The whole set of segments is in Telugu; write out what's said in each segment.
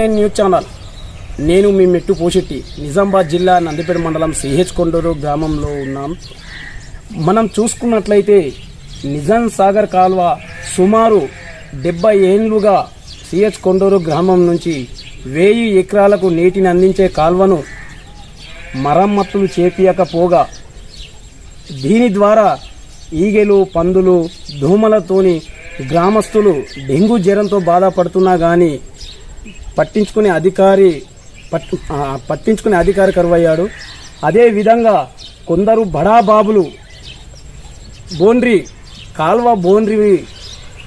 Nine news channel. నేను మీ మెట్టు పోషెట్టి నిజామాబాద్ జిల్లా నందిపేట మండలం సిహెచ్ కొండూరు గ్రామంలో ఉన్నాం. మనం చూసుకున్నట్లయితే నిజాం సాగర్ కాల్వ సుమారు డెబ్బై ఏళ్ళుగా సిహెచ్ కొండూరు గ్రామం నుంచి వెయ్యి ఎకరాలకు నీటిని అందించే కాల్వను మరమ్మతులు చేపియకపోగా దీని ద్వారా ఈగెలు పందులు దోమలతోని గ్రామస్తులు డెంగ్యూ జ్వరంతో బాధపడుతున్నా కానీ పట్టించుకునే అధికారి పట్ పట్టించుకునే అధికారి కరువయ్యాడు. అదేవిధంగా కొందరు బడాబాబులు బోండ్రి కాల్వ బోండ్రి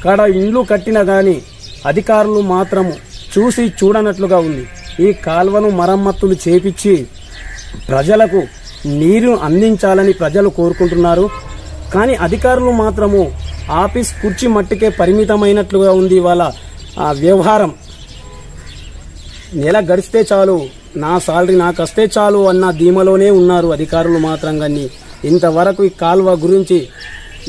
కాడ ఇండ్లు కట్టినా కానీ అధికారులు మాత్రము చూసి చూడనట్లుగా ఉంది. ఈ కాల్వను మరమ్మతులు చేపించి ప్రజలకు నీరు అందించాలని ప్రజలు కోరుకుంటున్నారు. కానీ అధికారులు మాత్రము ఆఫీస్ కుర్చీ మట్టికే పరిమితమైనట్లుగా ఉంది వాళ్ళ ఆ వ్యవహారం. నెల గడిస్తే చాలు నా సాలరీ నాకు వస్తే చాలు అన్న ధీమలోనే ఉన్నారు అధికారులు మాత్రం కానీ ఇంతవరకు ఈ కాలువ గురించి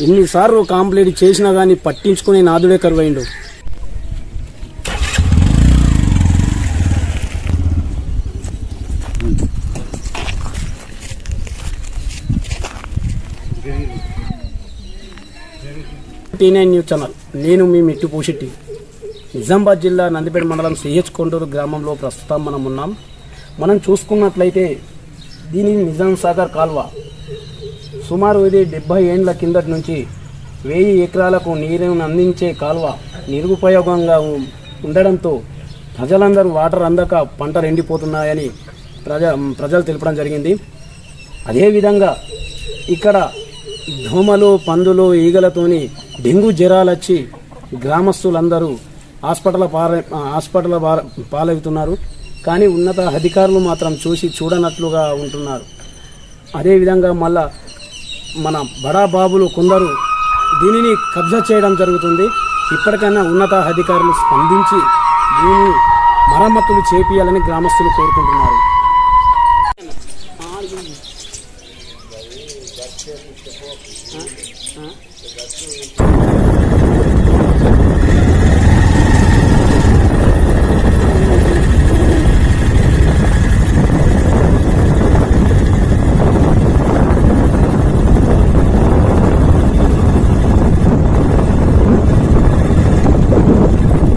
ఎన్నిసార్లు కంప్లీట్ చేసినా కానీ పట్టించుకునే నాదుడే కరువైండు. T nine news channel. నేను మీ మెట్టు పోషెట్టి. నిజామాబాద్ జిల్లా నందిపేట మండలం సిహెచ్ కొండూరు గ్రామంలో ప్రస్తుతం మనం ఉన్నాం. మనం చూసుకున్నట్లయితే దీని నిజాం సాగర్ కాల్వ సుమారు ఇది డెబ్బై ఏండ్ల కిందటి నుంచి వెయ్యి ఎకరాలకు నీరును అందించే కాల్వ నిరుపయోగంగా ఉండడంతో ప్రజలందరూ వాటర్ అందక పంటలు ఎండిపోతున్నాయని ప్రజ ప్రజలు తెలపడం జరిగింది. అదేవిధంగా ఇక్కడ దోమలు పందులు ఈగలతోని డెంగ్యూ జ్వరాలు వచ్చి గ్రామస్తులందరూ హాస్పిటల్ పాలై హాస్పిటల్ పార- పాలవుతున్నారు. కానీ ఉన్నత అధికారులు మాత్రం చూసి చూడనట్లుగా ఉంటున్నారు. అదేవిధంగా మళ్ళా మన బడా బాబులు కొందరు దీనిని కబ్జా చేయడం జరుగుతుంది. ఇప్పటికైనా ఉన్నత అధికారులు స్పందించి దీన్ని మరమ్మతులు చేపియాలని గ్రామస్తులు కోరుకుంటున్నారు.